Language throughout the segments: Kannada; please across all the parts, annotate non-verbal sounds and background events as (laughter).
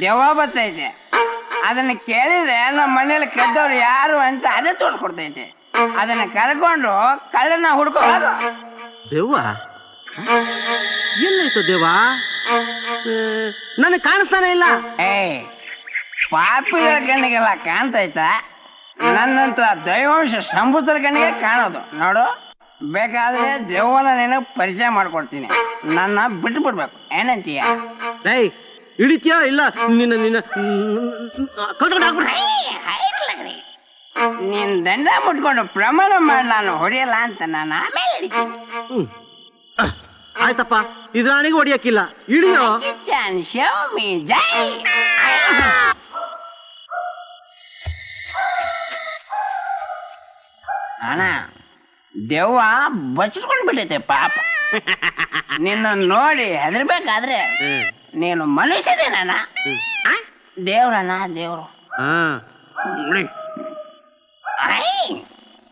ದೆವ್ವ ಬರ್ತೈತೆ ಅದನ್ನ ಕೇಳಿದ್ರೆ ನಮ್ಮ ಮನೇಲಿ ಕದ್ದವ್ರು ಯಾರು ಅಂತ ಅದೇ ತೋರಿಸ್ಕೊಡ್ತೈತೆ. ಅದನ್ನ ಕರ್ಕೊಂಡು ಕಳ್ಳನ ಹುಡ್ಕೋದು. ದೆವ್ವ? ಎಲ್ಲಾಯ್ತು ದೆವ್ವ? ನನಗೆ ಕಾಣಿಸ್ತಾನೆ ಇಲ್ಲ. ಏಯ್ ಪಾಪಿಗಳ ಕಣ್ಣಿಗೆಲ್ಲ ಕಾಣ್ತೈತಾ? ನನ್ನಂತ ದೈವಾಂಶ ಸಂಭೂತರ ಕಣ್ಣಿಗೆ ಕಾಣೋದು. ನೋಡು ಬೇಕಾದ್ರೆ ದೇವನ ನಿನಗೆ ಪರಿಚಯ ಮಾಡ್ಕೊಡ್ತೀನಿ. ನನ್ನ ಬಿಟ್ಟು ಬಿಡ್ಬೇಕು ಏನಂತೀಯ ಹಿಡಿತೀಯಾ ಇಲ್ಲ ನಿನ್ನ ನಿನ್ನ ನೀನ್ ದಂಡ ಮುಟ್ಕೊಂಡು ಪ್ರಮಾಣ ಮಾಡಿ ನಾನು ಹೊಡೆಯಲ್ಲ ಅಂತ ನಾನು ಆಮೇಲೆ ಆಯ್ತಪ್ಪ ಇದ್ರ ನನಗೆ ಹೊಡಿಯಕ್ಕಿಲ್ಲ. ಹಿಡಿಯೋ ಜೈ! ಅಣ್ಣ ದೆವ್ವ ಬಚ್ಚಿಟ್ಕೊಂಡು ಬಿಟ್ಟೈತೆ ಪಾಪ. (laughs) ನಿನ್ನ ನೋಡಿ ಹೆದರ್ಬೇಕಾದ್ರೆ ನೀನು ಮನುಷ್ಯದೇನ ದೇವ್ರಣ್ಣ ದೇವ್ರು!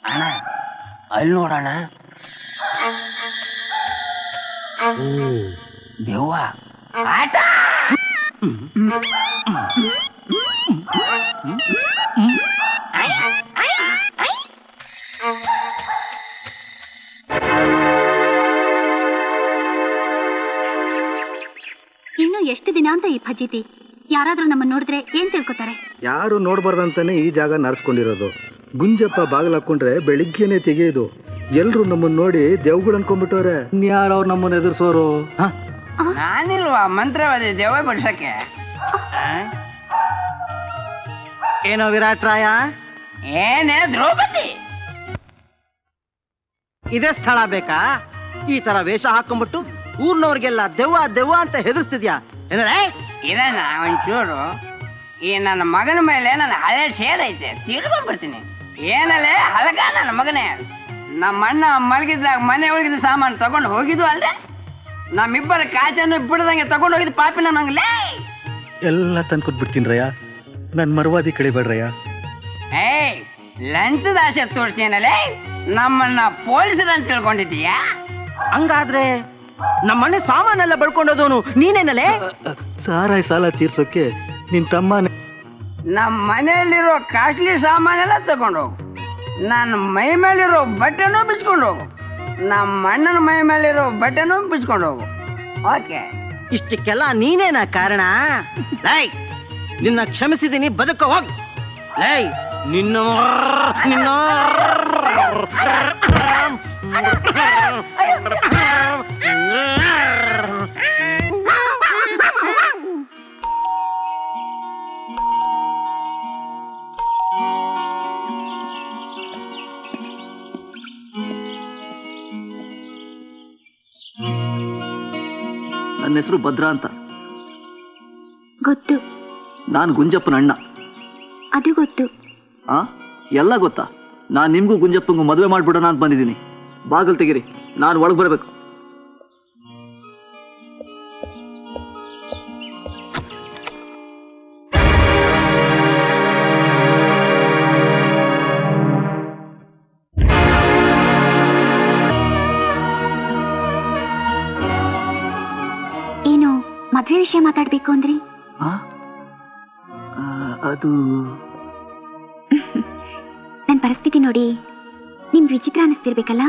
ಅಣ್ಣ ಅಲ್ಲಿ ನೋಡೋಣ ದೆವ್ವ ಆಟ ಐ, ಎಷ್ಟು ದಿನ ಅಂತ ಈ ಫಜೀತಿ? ಯಾರಾದ್ರೂ ನಮ್ಮನ್ನ ನೋಡಿದ್ರೆ ಏನ್ ತಿಳ್ಕೊತಾರೆ? ಯಾರು ನೋಡ್ಬಾರ್ದಂತಾನೆ ಈ ಜಾಗ ನಡ್ಸ್ಕೊಂಡಿರೋದು ಗುಂಜಪ್ಪ ಬಾಗಿಲು ಹಾಕೊಂಡ್ರೆ ಬೆಳಿಗ್ಗೆನೆ ತೆಗೆಯೋದು. ಎಲ್ರು ನಮ್ಮನ್ನ ನೋಡಿ ದೇವ್ಗಳು ಅನ್ಕೊಂಡ್ಬಿಟ್ಟವ್ರೆ. ಯಾರು ಅವ್ರು ನಮ್ಮನ್ನ ಎದುರ್ಸೋರು? ಹ? ನಾನಿಲ್ವಾ? ಮಂತ್ರವಾದಿ ದೇವ ಬಿಡ್ಸಕ್ಕೆ? ಏನೋ ವಿರಾಟ್ ರಾಯ ಏನೇ ದ್ರೌಪದಿ! ಇದೇ ಸ್ಥಳ ಬೇಕಾ? ಈ ತರ ವೇಷ ಹಾಕೊಂಡ್ಬಿಟ್ಟು ಊರ್ನವ್ರಿಗೆಲ್ಲ ದೆವ್ವ ದೆವ್ವ ಅಂತ ಹೆದರ್ಸ್ತಿದ್ಯಾ? ಇದನ್ನ ಒಂಚೂರು. ಈ ನನ್ನ ಮಗನ ಮೇಲೆ ನನ್ನ ಹಳೆ ಶೇರ್ ಐತೆ. ತಿಳ್ಕೊಂಡ್ಬಿಡ್ತೀನಿ ಏನಲ್ಲೇ ಹಲಗ ನನ್ನ ಮಗನೇ. ನಮ್ಮ ಅಣ್ಣ ಮಲಗಿದ್ದಾಗ ಮನೆ ಒಳಗಿದ ಸಾಮಾನು ತಗೊಂಡು ಹೋಗಿದ್ದು ಅಲ್ಲದೆ ನಮ್ಮಿಬ್ಬರ ಕಾಚನ್ನು ಬಿಡದಂಗೆ ತಗೊಂಡು ಹೋಗಿದ್ದು ಪಾಪಿನ ನಂಗಲೇ ಎಲ್ಲ ತಂದ್ಕೊಟ್ಬಿಡ್ತೀನಿ ರಯ್ಯ. ನನ್ನ ಮರವಾದಿ ಕಳಿಬೇಡ್ರಯ್ಯ ಏಯ್ ಲಂಚದ ಆಸೆ ತೋರಿಸೇನಲ್ಲೇ ನಮ್ಮನ್ನ ಪೊಲೀಸರಂತ ಅಂತ ತಿಳ್ಕೊಂಡಿದ್ದೀಯಾ? ಹಂಗಾದ್ರೆ ನಮ್ಮನೆ ಸಾಮಾನೆಲ್ಲ ಬಳ್ಕೊಂಡೋದವನು ನೀನೇನಲೇ? ಸಾರಾಯ್ ಸಾಲ ತೀರ್ಸೋಕೆ ನಿನ್ ತಮ್ಮ ನಮ್ಮ ಮನೆಯಲ್ಲಿರೋ ಕಾಸ್ಟ್ಲಿ ಸಾಮಾನೆಲ್ಲ ತಗೊಂಡೋಗು. ಹೋಗು ನನ್ನ ಮೈ ಮೇಲಿರೋ ಬಟ್ಟೆನೂ ಬಿಚ್ಕೊಂಡು ಹೋಗು ನಮ್ಮ ಅಣ್ಣನ ಮೈ ಮೇಲಿರೋ ಬಟ್ಟೆನೂ ಬಿಚ್ಕೊಂಡು ಹೋಗು ಓಕೆ. ಇಷ್ಟಕ್ಕೆಲ್ಲ ನೀನೇನ ಕಾರಣ? ಲೈ ನಿನ್ನ ಕ್ಷಮಿಸಿದೀನಿ ಬದುಕ ಹೋಗ್. ಲೈ ನಿನ್ನ ನಿನ್ನ ನನ್ನ ಹೆಸರು ಭದ್ರಾ ಅಂತ. ಗೊತ್ತು. ನಾನು ಗುಂಜಪ್ಪನ ಅಣ್ಣ. ಅದು ಗೊತ್ತು. ಆ? ಎಲ್ಲ ಗೊತ್ತಾ? ನಾನು ನಿಮಗೂ ಗುಂಜಪ್ಪಂಗೂ ಮದುವೆ ಮಾಡಿಬಿಡೋಣ ಅಂತ ಬಂದಿದ್ದೀನಿ. ಬಾಗಿಲು ತೆಗಿರಿ. ನಾನು ಒಳಗೆ ಬರಬೇಕು. ಮದ್ವೆ ವಿಷಯ ಮಾತಾಡ್ಬೇಕು ಅಂದ್ರಿ? ಅದು (laughs) ನನ್ನ ಪರಿಸ್ಥಿತಿ ನೋಡಿ ನಿಮ್ ವಿಚಿತ್ರ ಅನಿಸ್ತಿರ್ಬೇಕಲ್ಲ?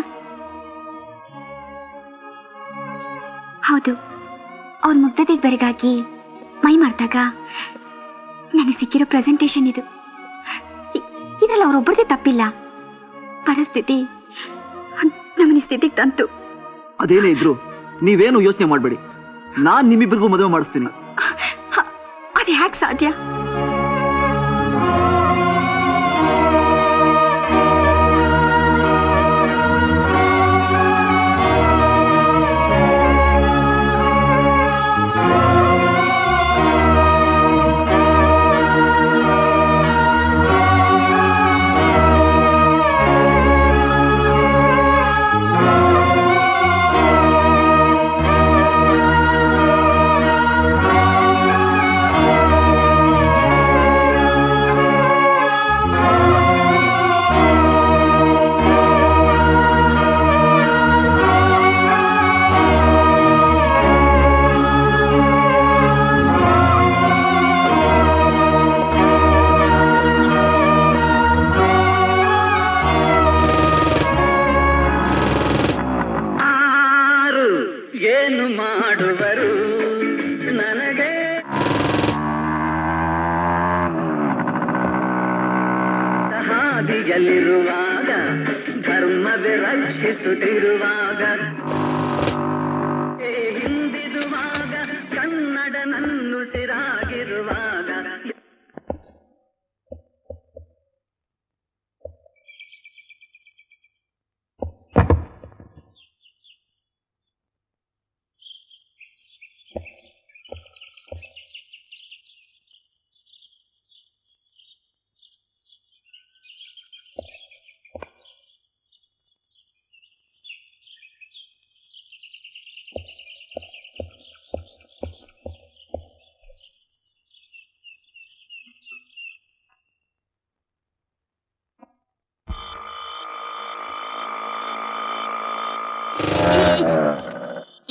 ಹೌದು ಅವ್ರ ಮುಗ್ಧತೆಗೆ ಬೆರಗಾಗಿ ಮೈ ಮಾರ್ದಾಗ ನನಗೆ ಸಿಕ್ಕಿರೋ ಪ್ರೆಸೆಂಟೇಷನ್ ಇದು. ಇದಲ್ಲ ಇದ್ರಲ್ಲಿ ಅವ್ರೊಬ್ಬರದೇ ತಪ್ಪಿಲ್ಲ. ಪರಿಸ್ಥಿತಿ ನಮ್ಮನ ಸ್ಥಿತಿಗೆ ತಂತು. ಅದೇನೇ ಇದ್ರು ನೀವೇನು ಯೋಚನೆ ಮಾಡಬೇಡಿ. ನಾನು ನಿಮ್ಮಿಬ್ಬರಿಗೂ ಮದುವೆ ಮಾಡಿಸ್ತೀನಿ. ಅದು ಹ್ಯಾಕ್ ಸಾಧ್ಯ? ಏನು ಮಾಡುವರು? ನನಗೆ ಹಾದಿಯಲ್ಲಿರುವಾಗ ಧರ್ಮವೇ ರಕ್ಷಿಸುತ್ತಿರುವಾಗ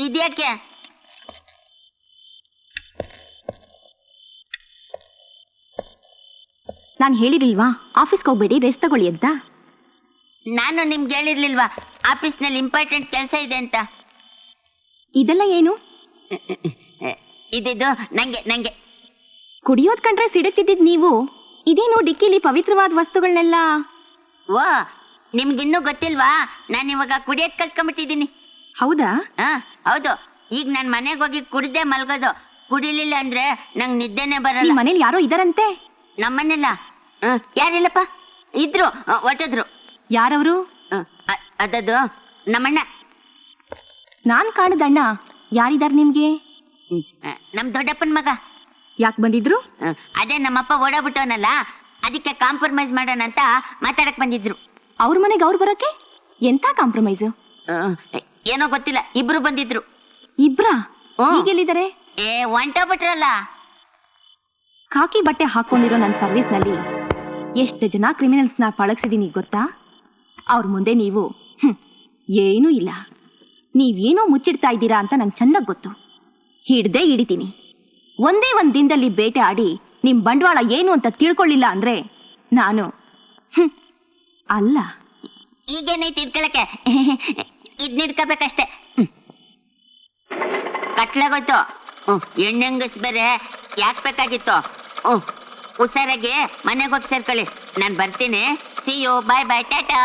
ಇದ್ಯಾಕೆ? ನಾನು ಹೇಳಿರ್ಲಿಲ್ವಾ ಆಫೀಸ್ಗೆ ಹೋಗ್ಬೇಡಿ ರೆಸ್ಟ್ ತಗೊಳ್ಳಿ ಅಂತ. ನಾನು ನಿಮ್ಗೆ ಹೇಳಿರ್ಲಿಲ್ವಾ ಆಫೀಸ್ನಲ್ಲಿ ಇಂಪಾರ್ಟೆಂಟ್ ಕೆಲಸ ಇದೆ ಅಂತ? ಇದೆಲ್ಲ ಏನು? ಇದಿದ್ದು ನಂಗೆ ನಂಗೆ. ಕುಡಿಯೋದ್ ಕಂಡ್ರೆ ಸಿಡುತ್ತಿದ್ದಿದ್ ನೀವು? ಇದೇನು ಡಿಕ್ಕಿಲಿ ಪವಿತ್ರವಾದ ವಸ್ತುಗಳನ್ನೆಲ್ಲ ಓ ನಿಮ್ಗಿನ್ನೂ ಗೊತ್ತಿಲ್ವಾ? ನಾನು ಇವಾಗ ಕುಡಿಯೋದ್ ಕಲ್ತ್ಕೊಂಡ್ಬಿಟ್ಟಿದ್ದೀನಿ ಹೌದಾ? ಹಾ ಹೌದು. ಈಗ ನಾನು ಮನೆಗೆ ಹೋಗಿ ಕುಡಿದೆ ಮಲ್ಗೋದು. ಕುಡಿಲಿಲ್ಲ ಅಂದ್ರೆ ನಂಗೆ ನಿದ್ದೆನೆ ಬರಲ್ಲ. ಮನೇಲಿ ಯಾರೋ ಇದಾರಂತೆ? ನಮ್ಮನೆಲ್ಲ ಹ್ಮ್ ಯಾರಿಲ್ಲಪ್ಪ? ಇದ್ರು ಒಟ್ಟದ್ರು ಹೊರ್ಟೋದ್ರು. ಯಾರವರು? ಹ್ಮ್, ಅ- ಅದದು ನಮ್ಮಣ್ಣ. ನಾನ್ ಕಾಣದಣ್ಣ ಯಾರಿದಾರ್ ನಿಮ್ಗೆ? ಹ್ಮ್, ಆ, ನಮ್ ದೊಡ್ಡಪ್ಪನ ಮಗ. ಯಾಕೆ ಬಂದಿದ್ರು? ಹ್ಮ್, ಅದೇ ನಮ್ಮಪ್ಪ ಓಡಾಬಿಟ್ಟವನಲ್ಲ ಅದಕ್ಕೆ ಕಾಂಪ್ರಮೈಸ್ ಮಾಡೋಣ ಅಂತ ಮಾತಾಡಕ್ ಬಂದಿದ್ರು. ಅವ್ರ ಮನೆಗೆ ಅವ್ರು ಬರಕ್ಕೆ ಎಂತ ಕಾಂಪ್ರಮೈಸ್? ಏನೋ ಗೊತ್ತಿಲ್ಲ ಇಬ್ರು ಬಂದಿದ್ರು. ಇಬ್ರಾ? ಏ ಒಂಟ ಏ ಹೊಂಟೋಗ್ಬಿಟ್ರಲ್ಲ ಖಾಕಿ ಬಟ್ಟೆ ಹಾಕೊಂಡಿರೋ ನನ್ನ ಸರ್ವಿಸ್ನಲ್ಲಿ ಎಷ್ಟು ಜನ ಕ್ರಿಮಿನಲ್ಸ್ನ ಪಳಗ್ಸಿದೀನಿ ಗೊತ್ತಾ? ಅವ್ರ ಮುಂದೆ ನೀವು ಏನೂ ಇಲ್ಲ. ನೀವೇನೋ ಮುಚ್ಚಿಡ್ತಾ ಇದ್ದೀರಾ ಅಂತ ನಂಗೆ ಚೆನ್ನಾಗಿ ಗೊತ್ತು. ಹಿಡ್ದೇ ಹಿಡಿತೀನಿ. ಒಂದೇ ಒಂದ್ ದಿನದಲ್ಲಿ ಬೇಟೆ ಆಡಿ ನಿಮ್ ಬಂಡವಾಳ ಏನು ಅಂತ ತಿಳ್ಕೊಳ್ಳಿಲ್ಲ ಅಂದ್ರೆ ನಾನು ಅಲ್ಲ. ಈಗೇನೈತಿ ಇಟ್ಕೊಳಕ್ಕೆ ಇದ್ ನಿಡ್ಕೋಬೇಕಷ್ಟೇ. ಕತ್ಲಾಗೋಯ್ತು. ಹ್ಮ್ ಹೆಣ್ಣಂಗಸ್ ಬೇರೆ ಯಾಕೆ ಬೇಕಾಗಿತ್ತು? ಹುಷಾರಾಗಿ ಮನೆಗೆ ಹೋಗಿ ಸೇರ್ಕೊಳ್ಳಿ. ನಾನು ಬರ್ತೀನಿ. See you bye bye tata